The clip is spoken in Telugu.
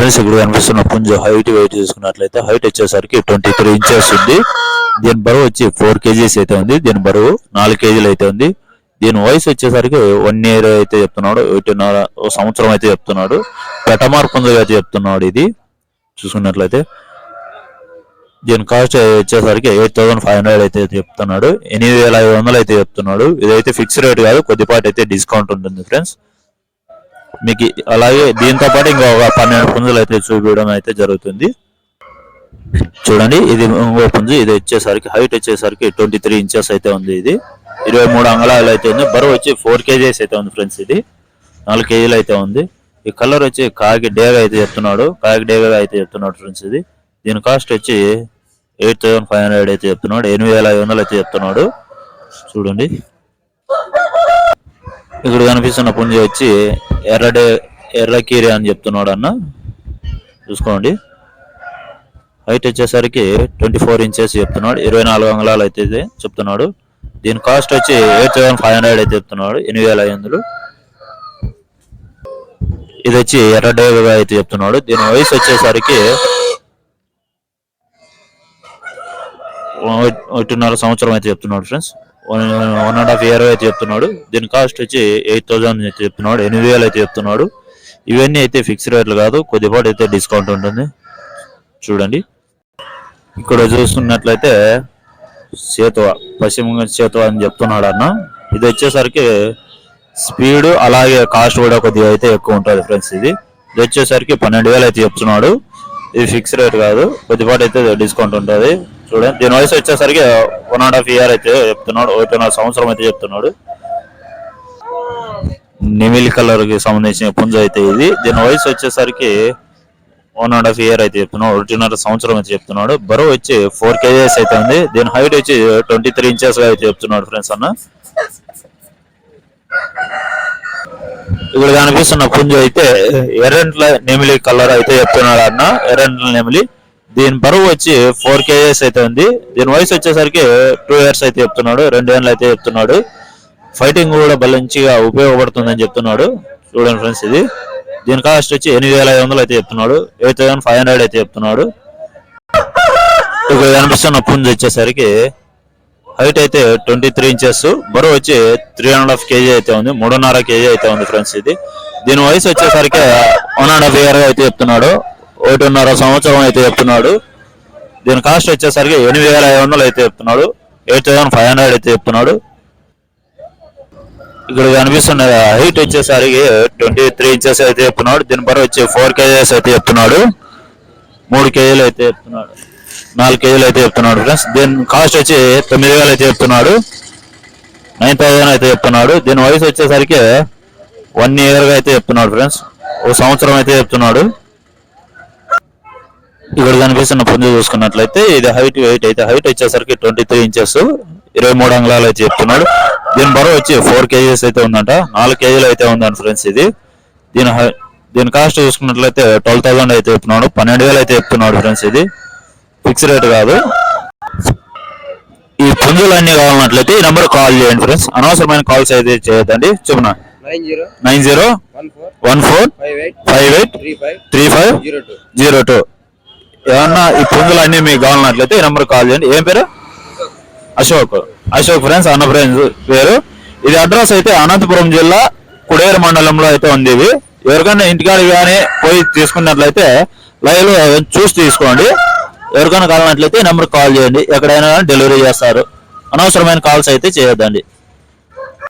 ఫ్రెండ్స్ ఇక్కడ కనిపిస్తున్న పుంజు హైట్ వెయిట్ చూసుకున్నట్లయితే హైట్ వచ్చేసరికి ట్వంటీ త్రీ ఇంచెస్ ఉంది. దీని బరువు వచ్చి ఫోర్ కేజీస్ అయితే ఉంది. దీని బరువు నాలుగు కేజీలు అయితే ఉంది. దీని వయసు వచ్చేసరికి వన్ ఇయర్ అయితే చెప్తున్నాడు. ఒకటిన్నర సంవత్సరం అయితే చెప్తున్నాడు. పెటమార్ పుంజుగా అయితే చెప్తున్నాడు ఇది. చూసుకున్నట్లయితే దీని కాస్ట్ వచ్చేసరికి ఎయిట్ థౌసండ్ ఫైవ్ హండ్రెడ్ అయితే చెప్తున్నాడు. ఎనిమిది వేల ఐదు వందలు అయితే చెప్తున్నాడు. ఇదైతే ఫిక్స్ రేట్ కాదు. కొద్దిపాటి అయితే డిస్కౌంట్ ఉంటుంది ఫ్రెండ్స్ మీకు అలాగే దీంతో పాటు ఇంకా ఒక పన్నెండు పుంజులు అయితే చూపించడం అయితే జరుగుతుంది. చూడండి ఇది ఇంకో పుంజు ఇది వచ్చేసరికి హైట్ వచ్చేసరికి ట్వంటీ త్రీ ఇంచెస్ అయితే ఉంది ఇది. ఇరవై మూడు అంగళాలు అయితే ఉంది. బరువు వచ్చి ఫోర్ కేజీస్ అయితే ఉంది ఫ్రెండ్స్ ఇది. నాలుగు కేజీలు అయితే ఉంది. ఈ కలర్ వచ్చి కాకి డేగా అయితే చెప్తున్నాడు. కాకి డేగా అయితే చెప్తున్నాడు ఫ్రెండ్స్ ఇది. దీని కాస్ట్ వచ్చి ఎయిట్ థౌసండ్ ఫైవ్ హండ్రెడ్ అయితే చెప్తున్నాడు. ఎనిమిది వేల ఐదు వందలు అయితే చెప్తున్నాడు. చూడండి. ఇక్కడ కనిపిస్తున్న పుంజి వచ్చి ఎర్రడే ఎర్రకీరి అని చెప్తున్నాడు అన్న చూసుకోండి. హైట్ వచ్చేసరికి ట్వంటీ ఫోర్ ఇంచెస్ చెప్తున్నాడు. ఇరవై నాలుగు అంగుళాలు అయితే ఇది చెప్తున్నాడు. దీని కాస్ట్ వచ్చి ఎయిట్ థౌసండ్ ఫైవ్ హండ్రెడ్ అయితే చెప్తున్నాడు. ఎనిమిది వేల ఐదు వందలు. ఇది వచ్చి ఎర్రడేగా అయితే చెప్తున్నాడు. దీని వయసు వచ్చేసరికి ఒకటిన్నర సంవత్సరం అయితే చెప్తున్నాడు friends. One one and half year అయితే చెప్తున్నాడు. దీని కాస్ట్ వచ్చి ఎయిట్ థౌసండ్ అయితే చెప్తున్నాడు. ఎనిమిది వేలు అయితే చెప్తున్నాడు. ఇవన్నీ అయితే ఫిక్స్ రేట్లు కాదు. కొద్దిపాటు అయితే డిస్కౌంట్ ఉంటుంది. చూడండి. ఇక్కడ చూస్తున్నట్లయితే సేతువ పశ్చిమ సేతువ అని చెప్తున్నాడు అన్న. ఇది వచ్చేసరికి స్పీడ్ అలాగే కాస్ట్ కూడా కొద్దిగా అయితే ఎక్కువ ఉంటుంది ఫ్రెండ్స్ ఇది. ఇది వచ్చేసరికి పన్నెండు వేలు అయితే చెప్తున్నాడు. ఇది ఫిక్స్ రేట్ కాదు. కొద్దిపాటు అయితే డిస్కౌంట్ ఉంటుంది. చూడండి. దీని వయసు వచ్చేసరికి వన్ అండ్ హాఫ్ ఇయర్ అయితే చెప్తున్నాడు. ఒకటిన్నర సంవత్సరం అయితే చెప్తున్నాడు. నిమిలి కలర్కి సంబంధించిన పుంజ అయితే ఇది. దీని వయసు వచ్చేసరికి వన్ అండ్ హాఫ్ ఇయర్ అయితే చెప్తున్నాడు. ఒకటిన్నర సంవత్సరం అయితే చెప్తున్నాడు. బరువు వచ్చి ఫోర్ కేజీస్ అయితే ఉంది. దీని హైట్ వచ్చి ట్వంటీ త్రీ ఇంచెస్ అయితే చెప్తున్నాడు ఫ్రెండ్స్ అన్న. ఇక్కడ కనిపిస్తున్న పుంజు అయితే ఎర్రంట్ల నెమిలి కలర్ అయితే చెప్తున్నాడు అన్న. ఎర్రంట్ల నెమిలి. దీని బరువు వచ్చి ఫోర్ కేజెస్ అయితే ఉంది. దీని వయసు వచ్చేసరికి టూ ఇయర్స్ అయితే చెప్తున్నాడు. రెండు ఏళ్ళు అయితే చెప్తున్నాడు. ఫైటింగ్ కూడా మంచిగా ఉపయోగపడుతుందని చెప్తున్నాడు. చూడండి ఫ్రెండ్స్ ఇది. దీని కాస్ట్ వచ్చి ఎనిమిది వేల ఐదు వందలు అయితే చెప్తున్నాడు. ఎయిట్ థౌసండ్ ఫైవ్ హండ్రెడ్ అయితే చెప్తున్నాడు. ఇక్కడ కనిపిస్తున్న పుంజు వచ్చేసరికి హైట్ అయితే ట్వంటీ త్రీ ఇంచెస్ బరువు వచ్చి త్రీ అండ్ హాఫ్ కేజీ అయితే ఉంది మూడున్నర కేజీ అయితే ఉంది ఫ్రెండ్స్ ఇది. దీని వయసు వచ్చేసరికి వన్ అండ్ హాఫ్ ఇయర్ అయితే చెప్తున్నాడు ఒకటిన్నర సంవత్సరం అయితే చెప్తున్నాడు. దీని కాస్ట్ వచ్చేసరికి ఎనిమిది వేల ఐదు వందలు అయితే చెప్తున్నాడు ఎయిట్ థౌసండ్ ఫైవ్ హండ్రెడ్ అయితే చెప్తున్నాడు. ఇక్కడ కనిపిస్తున్న హైట్ వచ్చేసరికి ట్వంటీ త్రీ ఇంచెస్ అయితే చెప్తున్నాడు దీని బరువు వచ్చి ఫోర్ కేజీస్ అయితే చెప్తున్నాడు. మూడు కేజీలు అయితే చెప్తున్నాడు. నాలుగు కేజీలు అయితే చెప్తున్నాడు ఫ్రెండ్స్ దీని కాస్ట్ వచ్చి తొమ్మిది వేలు అయితే చెప్తున్నాడు. నైన్ థౌసండ్ అయితే చెప్తున్నాడు. దీని వయసు వచ్చేసరికి వన్ ఇయర్గా అయితే చెప్తున్నాడు ఫ్రెండ్స్ ఒక సంవత్సరం అయితే చెప్తున్నాడు. ఇక్కడ కనిపిస్తున్న పుంజు చూసుకున్నట్లయితే ఇది హైట్ వెయిట్ అయితే హైట్ వచ్చేసరికి ట్వంటీ త్రీ ఇంచెస్ ఇరవై మూడు అంగుళాలు అయితే చెప్తున్నాడు. దీని బరువు వచ్చి ఫోర్ కేజీస్ అయితే ఉందంట. నాలుగు కేజీలు అయితే ఉందండి ఫ్రెండ్స్ ఇది. దీని హై- దీని కాస్ట్ చూసుకున్నట్లయితే ట్వెల్వ్ థౌసండ్ అయితే చెప్తున్నాడు. పన్నెండు వేలు అయితే చెప్తున్నాడు ఫ్రెండ్స్ ఇది. ఫిక్స్ రేట్ కాదు. ఈ పుంజులు అన్ని కావాలన్నట్లయితే ఈ నెంబర్ కాల్ చేయండి ఫ్రెండ్స్. అనవసరమైన కాల్స్ అయితే చేయొద్దండి. చెప్పున? Nine zero one four five eight three five zero two. ఏమన్నా ఈ పుంజులు అన్ని మీకు కావాలన్నట్లయితే ఈ నెంబర్ కాల్ చేయండి. ఏం పేరు? అశోక్. అశోక్ ఫ్రెండ్స్ అన్న ఫ్రెండ్స్ పేరు. ఇది అడ్రస్ అయితే అనంతపురం జిల్లా కుడేరు మండలంలో అయితే ఉంది ఎవరికైనా ఇంటికాడికి కానీ పోయి తీసుకున్నట్లయితే లైవ్ చూసి తీసుకోండి. ఎవరికైనా కావాలన్నట్లయితే నెంబర్ కాల్ చేయండి. ఎక్కడైనా డెలివరీ చేస్తారు. అనవసరమైన కాల్స్ అయితే చేయొద్దండి.